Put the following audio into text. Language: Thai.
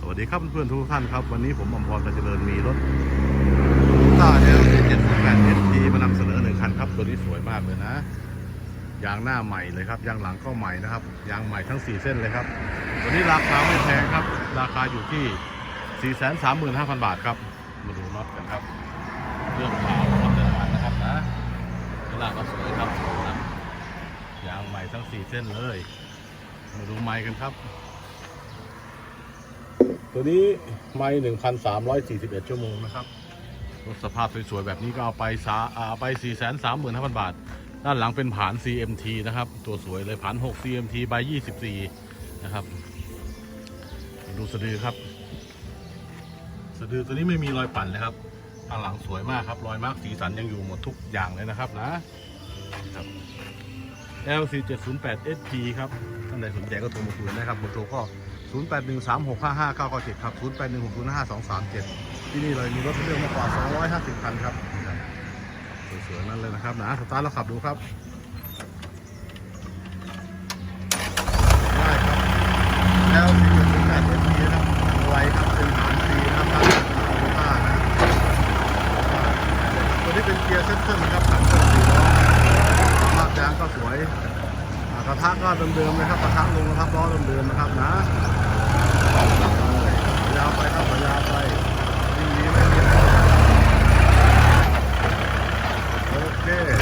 สวัสดีครับเพื่อนๆทุกท่านครับ วันนี้ผมอมพรกระเจริญมีรถต้าเอลเจ็ดแปดเอสทีมานำเสนอหนึ่งคันครับ ตัวนี้สวยมากเลยนะ ยางหน้าใหม่เลยครับ ยางหลังก็ใหม่นะครับ ยางใหม่ทั้ง 4 เส้นเลยครับ ตัวนี้ราคาไม่แพงครับ ราคาอยู่ที่ 4 3 5 0 0 0 บาทครับ มาดูน็อตกันครับ เรื่องขาวครับแต่ละอันนะครับนะข้างล่างก็สวยครับยนะยางใหม่ทั้ง 4 เส้นเลย มาดูไม้กันครับ ตัวนี้ไม้1,341ชั่วโมงนะครับรถสภาพสวยๆแบบนี้ก็เอาไปสาเอาไป435,000บาท ด้านหลังเป็นผาน CMT นะครับ ตัวสวยเลยผาน 6 CMT ใบ24 นะครับ ดูสะดือครับ สะดือตัวนี้ไม่มีรอยปั่นเลยครับข้างหลังสวยมากครับรอยมาร์กสีสันยังอยู่หมดทุกอย่างเลยนะครับนะครับ LC 708 SP ครับท่านใดสนใจก็โทรมาคุยนะครับเบอร์โทรก็ 0813655997 ครับ 0816052237 ที่นี่เลยมีรถเรื่องมากกว่า 250 คันครับนะครับ สวยๆนั่นเลยนะครับนะสตาร์ทแล้วขับดูครับได้ครับ LC 708 SP นะครับไวครับเป็นฐานซีนะครับตามห้านะตัวนี้เป็นเกียร์เซ็นเซอร์นะครับขับเคลื่อนสี่ล้อภาพยางก็สวยกระทะก็เดิมๆนะครับกระทะลงกระทะล้อเดิมๆนะครับนะ there.